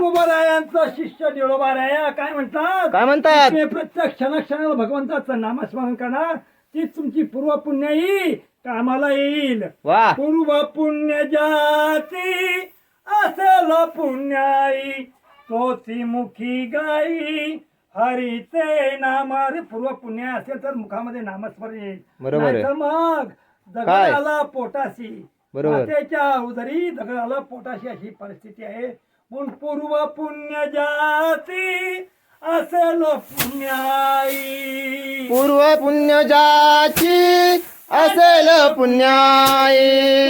तुकोबारायांचा शिष्य निळोबाराया काय म्हणतात? काय म्हणतात? तुम्ही प्रत्येक क्षणाक्षणाला भगवंताचं नामस्मरण करा. तीच तुमची पूर्व पुण्याई कामाला येईल. वा. पूर्व पुण्य जाती असेल पुण्याई तोची मुखी गाई हरीचे नाम. अरे पूर्व पुण्य असेल तर मुखामध्ये नामस्मरण येईल. बरोबर आहे. नाहीतर मग काय? दगडाला पोटाशी बरोबर. मातेच्या उदरी दगडाला पोटाशी अशी परिस्थिती आहे. म्हणून पूर्व पुण्य जाती असेल पुण्याई. पूर्व पुण्य जाची असेल पुण्याई.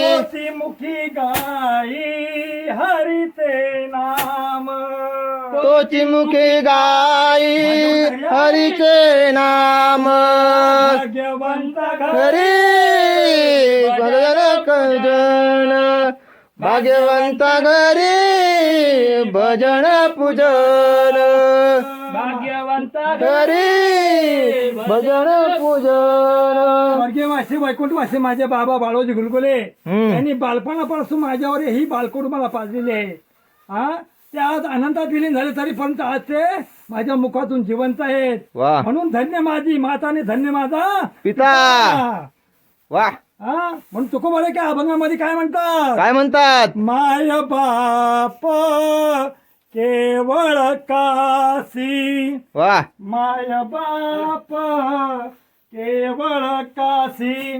तोची मुखी गाई हरिते नाम. तोची मुखे गाई हरीचे नाम. भाग्यवंत हरी भजन कजन भाग्यवंत घरी भजन पूजन। भाग्यवंत घरी भजन पूजन। स्वर्गीयवासी वैकुंठवासी माझे बाबा बाळोजी गुलगुले हम्म. यांनी बालपणापासून माझ्यावर ही बालकुड मला पाजलेली आहे. हा? ते आज अनंतात विलीन झाले तरी पण आज ते माझ्या मुखातून जिवंत आहेत. वा. म्हणून धन्य माझी माता आणि धन्य माझा पिता. हा? म्हणून तुकोबारे काय अभंगामध्ये काय म्हणतात? काय म्हणतात? माय बाप केवळ काशी. वा. माय बाप केवळ काशी.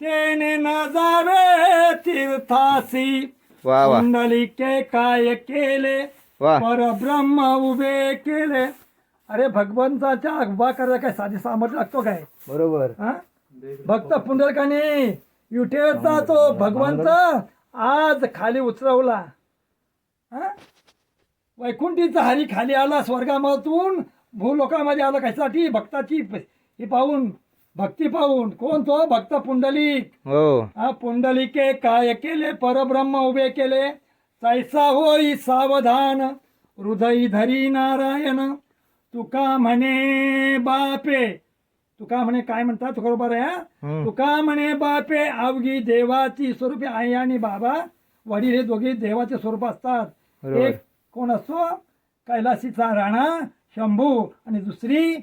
तेने न जावे तीर्थासी. वा वा. कुंडलिके काय केले? वा. परब्रह्म उभे केले. अरे भगवंताच्या उभा करायला काय साधे सामर्थ्य लागतो काय? बरोबर. हा? भक्त पुंडरकाने युठेचा तो भगवंत आज खाली उतरवला. हा? वैकुंठीचा हरी खाली आला स्वर्गामधून. भूलोकामध्ये आला कशासाठी? भक्ताची ही पाहून भक्ती पाहून. कोण तो? भक्त पुंडलिक. हो. हा पुंडलिके काय केले? परब्रह्म उभे केले. तैसा होई सावधान हृदय धरी नारायण. तुका म्हणे बापे तुका म्हणे काय म्हणतात बरोबर आहे. तुका म्हणे बापे अवघी देवाची स्वरूपे आई आणि बाबा वडील हे दोघे देवाचे स्वरूप असतात. एक कोण असतो कैलासीचा राणा शंभू आणि दुसरी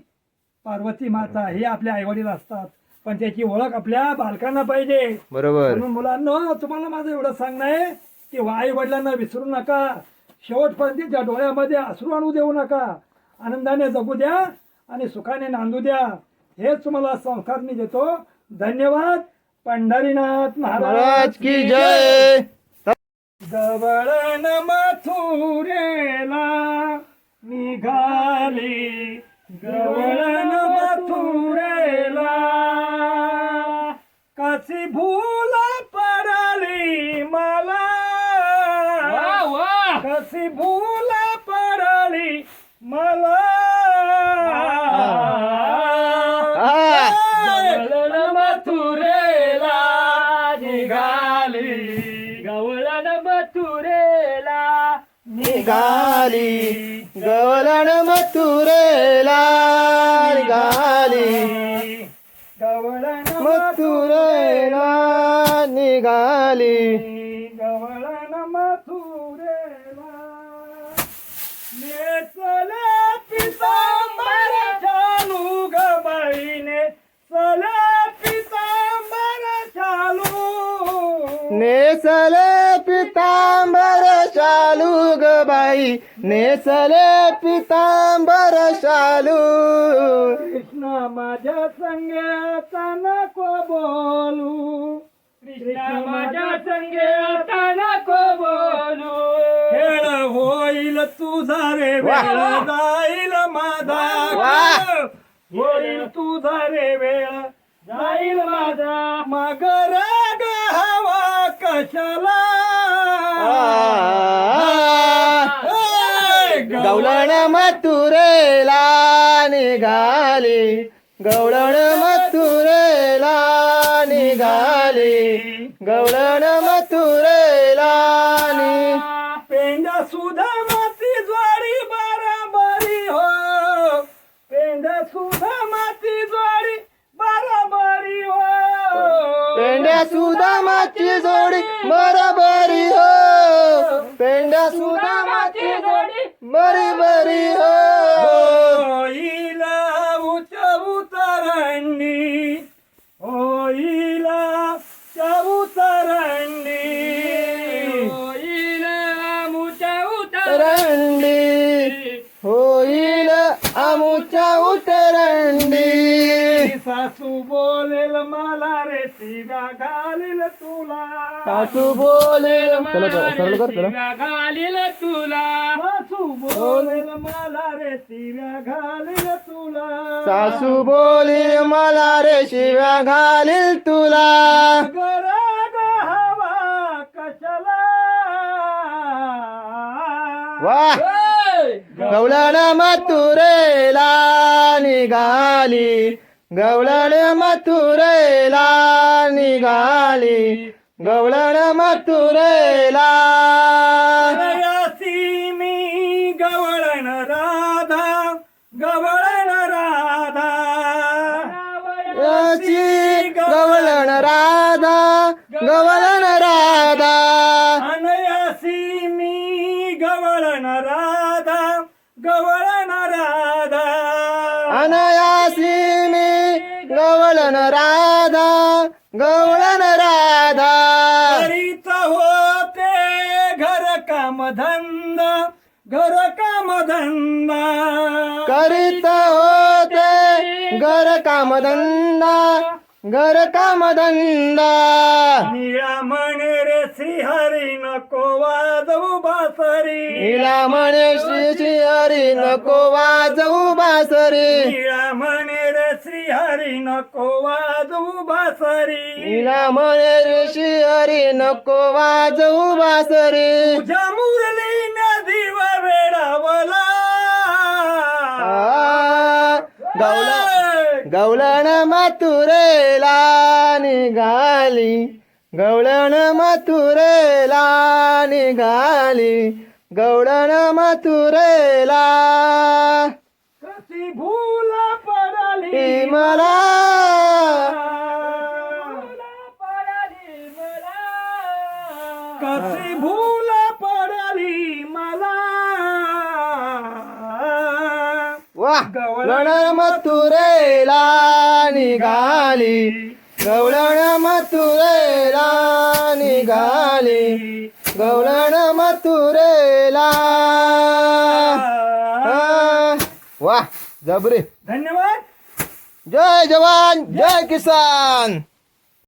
पार्वती माता हे आपले आईवडील असतात. पण त्याची ओळख आपल्या बालकांना पाहिजे. बरोबर. म्हणून मुलांना तुम्हाला माझं एवढं सांगणं आहे की आई वडिलांना विसरू नका. शेवटपर्यंत त्यांच्या डोळ्यामध्ये अश्रू आणू देऊ नका. आनंदाने जगू द्या आणि सुखाने नांदू द्या. हेच तुम्हाला संस्कार मी देतो. धन्यवाद. पंढरीनाथ महाराज की जय. गवळण मथुरेला निघाली. गवळण मथुरेला. कशी भूल पडली मला. कशी भूल पडली मला. मथुरेला निघाली. गवलन मथुरेला निघाली. गवळण मथुरेला निघाली. गवळण मथुरेला पितांबर शालू ग बाई. नेसले पितांबर शालू. कृष्ण माझ्या संगे आता नको बोलू. कृष्ण माझ्या संगे आता नको बोलू. खेळ होईल तुझा रे. वेळ जाईल माझा. वा. होईल तुझा रे वेळ गवळण मथुरेला निघाली. गवळण मथुरेला निघाली. गवळण मथुरेला नि पेंड्या सुधा माती ज्वारी बराबरी हो. पेंड्या सुधा माती ज्वारी बराबरी हो. पेंड्या सुदामाची जोडी बरोबरी हो. पेंड्या सुदामाची जोडी बरी बरी हो होईला उच उतरंडी होईला उतरंडी होईला उच रंडी होईल आमुच्या उतरंडी सासू बोलेल मला सासू बोलेल चला चला, सरळ कर चला घालील तुला. सासू बोलेल मला रे शिव्या घालील तुला. सासू बोलील मला रे शिव्या घालील तुला. गराग हवा कशाला? वा. गवळण मथुरेला निघाली. गवळण मथुरेला निघाली. गवळण मथुरेला. यासी मी गवळण राधा गवळण राधा. याची गवळण राधा गवळण राधा. अनयासी मी गवळण राधा गवळण राधा. अनयासी मी गवळण राधा. काम धंदा घर काम धंदा करीत होते घर कामधंदा घर कामधंदा निळा म्हणे रे श्रीहरी नको वाजवू बासरी. हिला म्हणे श्री श्री हरी नको वाजवू बासरी. निळा म्हणे रे श्रीहरी नको वाजवू बासरी. हिला म्हणे रे नको वाजवू बासरी. तुझ्या मुरली नदीव वेडावला आ, गवळण मथुरेला निघाली. गवळण मथुरेला निघाली. गवळण मथुरेला कशी भूल पडली मला. कशी भूल पडली मला? वा गवळण मथुरेला निघाली. गवळण मथुरेला निघाली. गवळण मथुरेला. वा जबरे. धन्यवाद. जय जवान जय किसान.